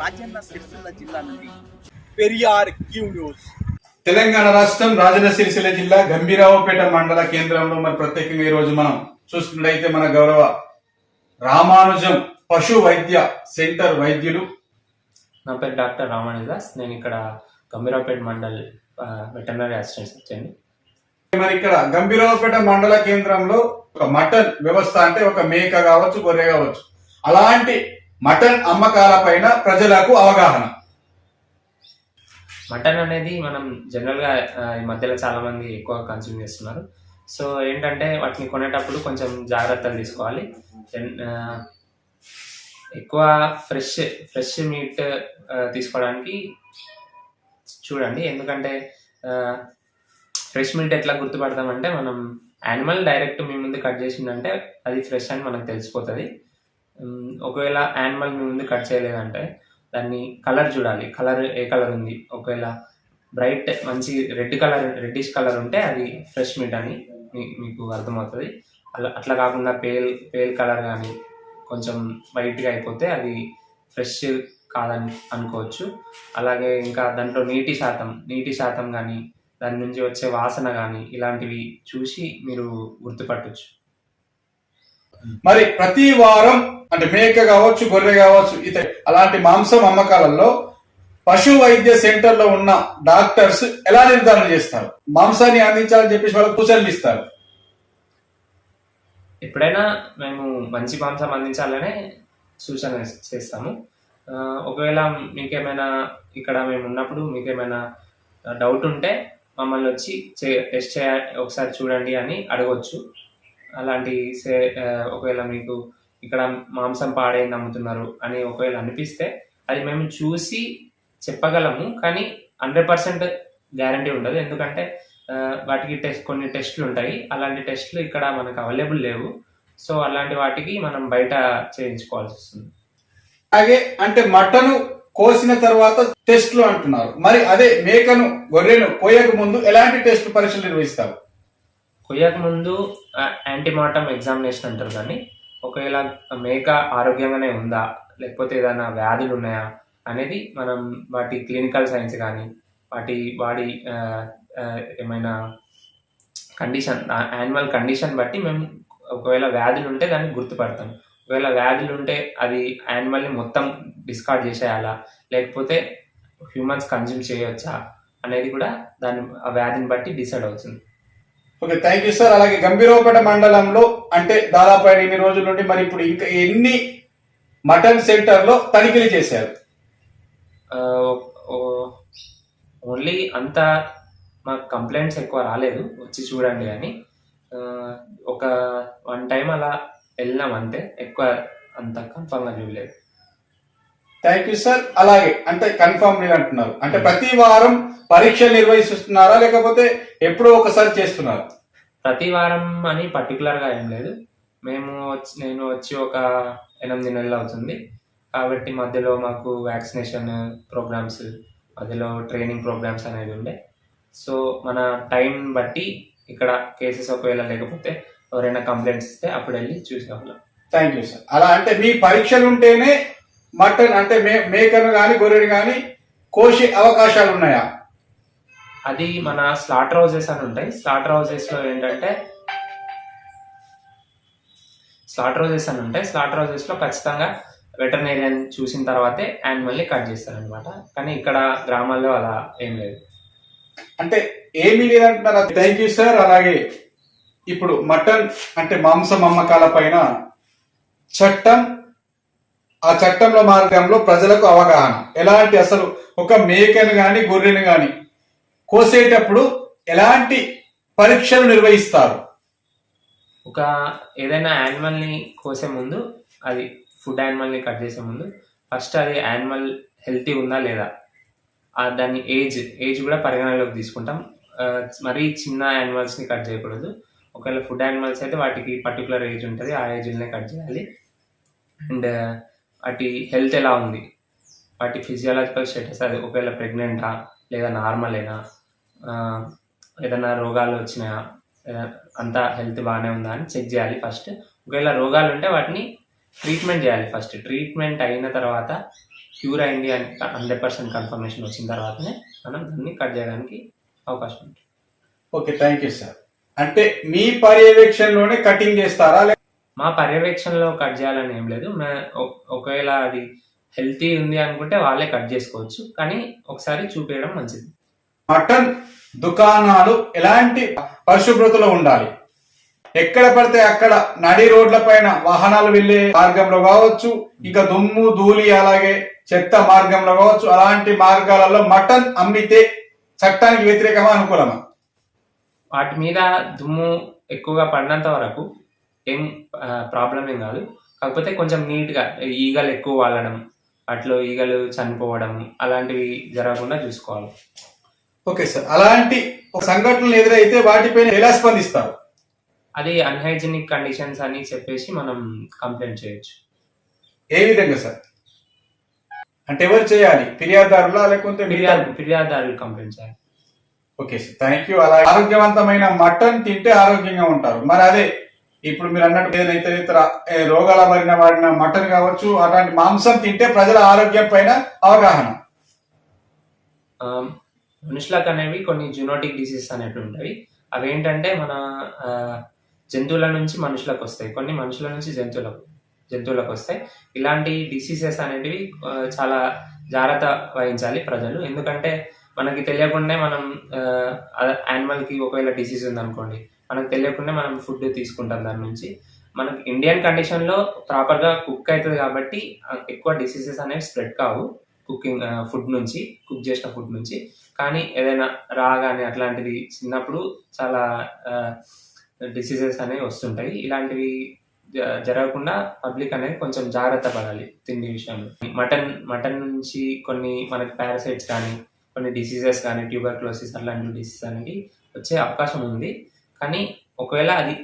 రాజన్న సిరిసిల్ల జిల్లా నుండి Periyar Q news. Telangana రాష్ట్రం రాజన్న సిరిసిల్ల జిల్లా గంభీరావుపేట మండల కేంద్రంలో మరి ప్రత్యేకంగా ఈ రోజు మనం చూస్తున్నట్టయితే మన గౌరవ రామానుజం పశు వైద్య సెంటర్ వైద్యులు. నా పేరు డాక్టర్ రామానుదాస్ నేను ఇక్కడ గంభీరావుపేట మండల్ వెటర్నరీ అసిస్టెంట్ వచ్చాను మరి ఇక్కడ గంభీరావుపేట మండల కేంద్రంలో ఒక మటన్ వ్యవస్థ అంటే ఒక మేక కావచ్చు గొర్రె కావచ్చు. అలాంటి మటన్ అమ్మకాల పైన ప్రజలకు అవగాహన. మటన్ అనేది మనం జనరల్గా ఈ మధ్యలో చాలామంది ఎక్కువ కన్స్యూమ్ చేస్తున్నారు. సో ఏంటంటే వాటిని కొనేటప్పుడు కొంచెం జాగ్రత్తలు తీసుకోవాలి. ఎక్కువ ఫ్రెష్ ఫ్రెష్ మీట్ తీసుకోవడానికి చూడండి. ఎందుకంటే ఫ్రెష్ మీట్ ఎట్లా గుర్తుపడతామంటే మనం యానిమల్ డైరెక్ట్ మీ ముందు కట్ చేసిందంటే అది ఫ్రెష్ అని మనకు తెలిసిపోతుంది. ఒకవేళ యానిమల్ మీ ముందు కట్ చేయలేదంటే దాన్ని కలర్ చూడాలి. కలర్ ఏ కలర్ ఉంది? ఒకవేళ బ్రైట్ మంచి రెడ్ కలర్ రెడ్డిష్ కలర్ ఉంటే అది ఫ్రెష్ మీట్ అని మీ- మీకు అర్థమవుతుంది. అలా అట్లా కాకుండా పేల్ పేల్ కలర్ కానీ కొంచెం వైట్గా అయిపోతే అది ఫ్రెష్ కాదని అనుకోవచ్చు. అలాగే ఇంకా దాంట్లో నీటి శాతం నీటి శాతం కానీ దాని నుంచి వచ్చే వాసన కానీ ఇలాంటివి చూసి మీరు గుర్తుపట్టవచ్చు మరి ప్రతి వారం అంటే మేక కావచ్చు గొర్రె కావచ్చు ఇత అలాంటి మాంసం అమ్మకాలలో పశు వైద్య సెంటర్లో ఉన్న డాక్టర్స్ ఎలా నిర్ధారణ చేస్తారు? మాంసాన్ని అందించాలని చెప్పేసి వాళ్ళకి సూచనలు ఇస్తారు. ఎప్పుడైనా మేము మంచి మాంసం అందించాలనే సూచన చేస్తాము. ఒకవేళ మీకేమైనా ఇక్కడ మేము ఉన్నప్పుడు మీకేమైనా డౌట్ ఉంటే మమ్మల్ని వచ్చి చే టెస్ట్ చేయ ఒకసారి చూడండి అని అడగవచ్చు అలాంటి సే ఒకవేళ మీకు ఇక్కడ మాంసం పాడైంది నమ్ముతున్నారు అని ఒకవేళ అనిపిస్తే అది మేము చూసి చెప్పగలము కానీ హండ్రెడ్ పర్సెంట్ గ్యారంటీ ఉండదు. ఎందుకంటే వాటికి టెస్ట్ కొన్ని టెస్ట్లు ఉంటాయి. అలాంటి టెస్ట్లు ఇక్కడ మనకు అవైలబుల్ లేవు. సో అలాంటి వాటికి మనం బయట చేయించుకోవాల్సి వస్తుంది. అలాగే అంటే మటను కోసిన తర్వాత టెస్ట్లు అంటున్నారు. మరి అదే మేకను గొర్రెను కోయక ముందు ఎలాంటి టెస్ట్ పరీక్షలు నిర్వహిస్తారు? కొయ్యక ముందు యాంటీమార్టమ్ ఎగ్జామినేషన్ అంటారు దాన్ని. ఒకవేళ మేక ఆరోగ్యంగానే ఉందా లేకపోతే ఏదైనా వ్యాధులు ఉన్నాయా అనేది మనం వాటి క్లినికల్ సైన్స్ కానీ వాటి బాడీ ఏమైనా కండిషన్ యానిమల్ కండిషన్ బట్టి మేము ఒకవేళ వ్యాధులు ఉంటే దాన్ని గుర్తుపడతాం. ఒకవేళ వ్యాధులు ఉంటే అది యానిమల్ని మొత్తం డిస్కార్డ్ చేసేయాలా లేకపోతే హ్యూమన్స్ కన్జ్యూమ్ చేయవచ్చా అనేది కూడా దాని ఆ వ్యాధిని బట్టి డిసైడ్ అవుతుంది. ఓకే థ్యాంక్ యూ సార్ అలాగే గంభీరవపేట మండలంలో అంటే దాదాపు ఆయన ఇన్ని రోజుల నుండి మరి ఇప్పుడు ఇంకా ఎన్ని మటన్ సెంటర్లో తనిఖీలు చేశారు? ఓన్లీ అంత మాకు కంప్లైంట్స్ ఎక్కువ రాలేదు వచ్చి చూడండి అని. ఒక వన్ టైం అలా వెళ్ళినాం అంతే ఎక్కువ అంత కన్ఫామ్గా చూడలేదు. థ్యాంక్ యూ సార్ అలాగే అంటే కన్ఫర్మ్ లేదు అంటున్నారు. అంటే ప్రతి వారం పరీక్ష నిర్వహిస్తున్నారా లేకపోతే ఎప్పుడో ఒకసారి చేస్తున్నారు? ప్రతి వారం అని పర్టికులర్గా ఏం లేదు. మేము నేను వచ్చి ఒక ఎనిమిది నెలలు అవుతుంది. కాబట్టి మధ్యలో మాకు వ్యాక్సినేషన్ ప్రోగ్రామ్స్ మధ్యలో ట్రైనింగ్ ప్రోగ్రామ్స్ అనేది ఉండే. సో మన టైం బట్టి ఇక్కడ కేసెస్ ఒకవేళ లేకపోతే ఎవరైనా కంప్లైంట్స్ ఇస్తే అప్పుడు వెళ్ళి చూసేవాళ్ళం. థ్యాంక్ యూ సార్ అలా అంటే మీ పరీక్షలు ఉంటేనే మటన్ అంటే మే మేకను కానీ గొర్రెను కానీ కోసే అవకాశాలు ఉన్నాయా అది మన స్లాటర్ హౌసెస్ అని ఉంటాయి. స్లాటర్ హౌసెస్లో ఏంటంటే స్లాటర్ హౌసెస్ అని ఉంటాయి. స్లాటర్ హౌసెస్లో ఖచ్చితంగా వెటర్నేరియన్ చూసిన తర్వాతే యానిమల్ని కట్ చేస్తారనమాట కానీ ఇక్కడ గ్రామాల్లో అలా ఏం లేదు. అంటే ఏమీ లేదంటున్నారు. Thank you sir. అలాగే ఇప్పుడు మటన్ అంటే మాంసం అమ్మకాల పైన చట్టం ఆ చట్టంలో మార్గంలో ప్రజలకు అవగాహన. ఎలాంటి అసలు ఒక మేకను గాని గొర్రెను గాని కోసేటప్పుడు ఎలాంటి పరీక్షలు నిర్వహిస్తారు? ఒక ఏదైనా యానిమల్ని కోసే ముందు అది ఫుడ్ యానిమల్ని కట్ చేసే ముందు ఫస్ట్ అది యానిమల్ హెల్తీ ఉందా లేదా? దాని ఏజ్ ఏజ్ కూడా పరిగణనలోకి తీసుకుంటాం. మరీ చిన్న యానిమల్స్ని కట్ చేయకూడదు. ఒకవేళ ఫుడ్ యానిమల్స్ అయితే వాటికి పర్టికులర్ ఏజ్ ఉంటుంది ఆ ఏజ్లోనే కట్ చేయాలి. అండ్ వాటి హెల్త్ ఎలా ఉంది? వాటి ఫిజియాలజికల్ స్టేటస్ అది ఒకవేళ ప్రెగ్నెంటా లేదా నార్మలేనా ఏదైనా రోగాలు వచ్చినాయా అంతా హెల్త్ బాగానే ఉందా అని చెక్ చేయాలి ఫస్ట్ ఒకవేళ రోగాలు ఉంటే వాటిని ట్రీట్మెంట్ చేయాలి ఫస్ట్ ట్రీట్మెంట్ అయిన తర్వాత క్యూర్ అయింది అని హండ్రెడ్ పర్సెంట్ కన్ఫర్మేషన్ వచ్చిన తర్వాతనే మనం దాన్ని కట్ చేయడానికి అవకాశం ఉంటుంది. ఓకే థ్యాంక్ యూ సార్ అంటే మీ పర్యవేక్షణలోనే కటింగ్ చేస్తారా? మా పర్యవేక్షణలో కట్ చేయాలని ఏం లేదు. మే- ఒకవేళ అది హెల్తీ ఉంది అనుకుంటే వాళ్ళే కట్ చేసుకోవచ్చు. కానీ ఒకసారి చూపించడం మంచిది. మటన్ దుకాణాలు ఎలాంటి పరిశుభ్రతలో ఉండాలి? ఎక్కడ పడితే అక్కడ నడి రోడ్ల పైన వాహనాలు వెళ్ళే మార్గంలో కావచ్చు ఇంకా దుమ్ము ధూళి అలాగే చెత్త మార్గంలో కావచ్చు అలాంటి మార్గాలలో మటన్ అమ్మితే చట్టానికి వ్యతిరేకమా అనుకూలమా? వాటి మీద దుమ్ము ఎక్కువగా పడినంత వరకు ఏం ప్రాబ్లం ఏం కాదు. కాకపోతే కొంచెం నీట్గా ఈగలు ఎక్కువ వాలడం అట్లో ఈగలు చనిపోవడం అలాంటివి జరగకుండా చూసుకోవాలి. Okay sir. అలాంటి ఒక సంఘటనలు ఎదురైతే వాటిపైన ఎలా స్పందిస్తారు? అది అన్హైజీనిక్ కండిషన్స్ అని చెప్పేసి మనం కంప్లైంట్ చేయొచ్చు. ఏ విధంగా సార్? అంటే ఎవరు చేయాలి? ఫిర్యాదుదారులా లేకుంటే ఫిర్యాదు ఫిర్యాదుదారులు కంప్లైంట్ చేయాలి. Okay sir. థ్యాంక్ యూ అలా ఆరోగ్యవంతమైన మటన్ తింటే ఆరోగ్యంగా ఉంటారు. మరి అదే ఇప్పుడు మీరు అన్నట్టు ఏదైతే ఇతర రోగాల బారిన వాడిన మటన్ కావచ్చు అలాంటి మాంసం తింటే ప్రజల ఆరోగ్యం పైన అవగాహన. మనుషులకు అనేవి కొన్ని జునోటిక్ డిసీజెస్ అనేవి ఉంటాయి. అవి ఏంటంటే మన జంతువుల నుంచి మనుషులకు వస్తాయి. కొన్ని మనుషుల నుంచి జంతువులకు జంతువులకు వస్తాయి. ఇలాంటి డిసీజెస్ అనేటివి చాలా జాగ్రత్త వహించాలి ప్రజలు. ఎందుకంటే మనకి తెలియకుండా మనం యానిమల్కి ఒకవేళ డిసీజ్ ఉందనుకోండి మనకు తెలియకుండా మనం ఫుడ్ తీసుకుంటాం దాని నుంచి. మనకు ఇండియన్ కండిషన్లో ప్రాపర్గా కుక్ అవుతుంది కాబట్టి ఎక్కువ డిసీజెస్ అనేవి స్ప్రెడ్ కావు కుకింగ్ ఫుడ్ నుంచి కుక్ చేసిన ఫుడ్ నుంచి. కానీ ఏదైనా రా కానీ అట్లాంటిది చిన్నప్పుడు చాలా డిసీజెస్ అనేవి వస్తుంటాయి. ఇలాంటివి జ- జరగకుండా పబ్లిక్ అనేది కొంచెం జాగ్రత్త పడాలి తిండి విషయంలో. మటన్ మటన్ నుంచి కొన్ని మనకి పారాసైట్స్ కానీ కొన్ని డిసీజెస్ కానీ ట్యూబర్క్లోసిస్ అట్లాంటి డిసీజ్ అనేది వచ్చే అవకాశం ఉంది. కానీ ఒకవేళ అది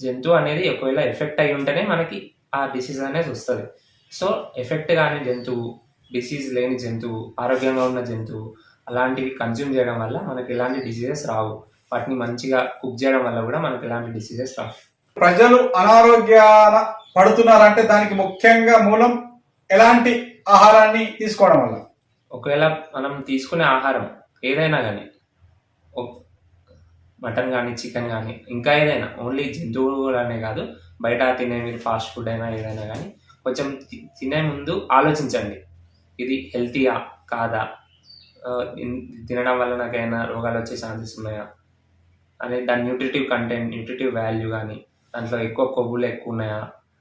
జంతువు అనేది ఒకవేళ ఎఫెక్ట్ అయి ఉంటేనే మనకి ఆ డిసీజ్ అనేది వస్తుంది. సో ఎఫెక్ట్ కాని జంతువు డిసీజ్ లేని జంతువు ఆరోగ్యంగా ఉన్న జంతువు అలాంటివి కన్జ్యూమ్ చేయడం వల్ల మనకి ఎలాంటి డిసీజెస్ రావు. వాటిని మంచిగా కుక్ చేయడం వల్ల కూడా మనకి ఎలాంటి డిసీజెస్ రావు. ప్రజలు అనారోగ్యాన పడుతున్నారంటే దానికి ముఖ్యంగా మూలం ఎలాంటి ఆహారాన్ని తీసుకోవడం వల్ల? ఒకవేళ మనం తీసుకునే ఆహారం ఏదైనా కానీ మటన్ కానీ చికెన్ కానీ ఇంకా ఏదైనా ఓన్లీ జంతువులనే కాదు బయట తినే మీరు ఫాస్ట్ ఫుడ్ అయినా ఏదైనా కానీ కొంచెం తినే ముందు ఆలోచించండి. ఇది హెల్తీయా కాదా? తినడం వల్ల నాకైనా రోగాలు వచ్చే ఛాన్సెస్ ఉన్నాయా? అనే దాని న్యూట్రిటివ్ కంటెంట్ న్యూట్రిటివ్ వాల్యూ కానీ దాంట్లో ఎక్కువ కొవ్వులు ఎక్కువ ఉన్నాయా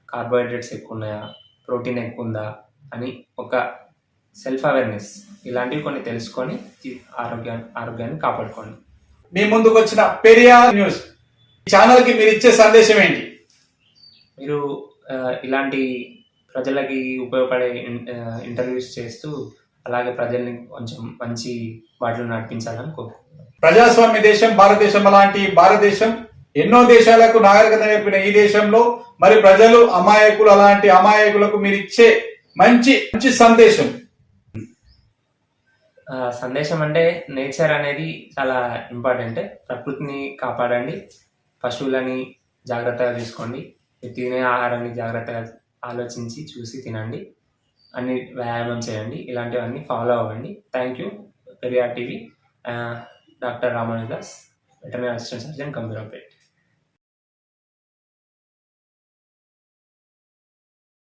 కార్బోహైడ్రేట్స్ ఎక్కువ ఉన్నాయా ప్రోటీన్ ఎక్కువ ఉందా అని ఒక సెల్ఫ్ అవేర్నెస్ ఇలాంటివి కొన్ని తెలుసుకొని ఆరోగ్యాన్ని ఆరోగ్యాన్ని కాపాడుకోండి. మీ ముందుకు వచ్చిన పెరియార్ న్యూస్. ఛానల్కి మీరు ఇచ్చే సందేశం ఏంటి? మీరు ఇలాంటి ప్రజలకి ఉపయోగపడే ఇంటర్వ్యూస్ చేస్తూ అలాగే ప్రజల్ని కొంచెం మంచి వాటిలో నడిపించాలని కోరుకుంటున్నాను. ప్రజాస్వామ్య దేశం భారతదేశం అలాంటి భారతదేశం. ఎన్నో దేశాలకు నాగరికత నేర్పిన ఈ దేశంలో మరి ప్రజలు అమాయకులు అలాంటి అమాయకులకు మీరు ఇచ్చే మంచి మంచి సందేశం. సందేశం అంటే నేచర్ అనేది చాలా ఇంపార్టెంట్. ప్రకృతిని కాపాడండి పశువులని జాగ్రత్తగా చూసుకోండి తినే ఆహారాన్ని జాగ్రత్తగా ఆలోచించి చూసి తినండి అన్ని వ్యాయామం చేయండి ఇలాంటివన్నీ ఫాలో అవ్వండి. Thank you Periyar TV. Doctor Ramanudas veterinary assistant surgeon Kambirapet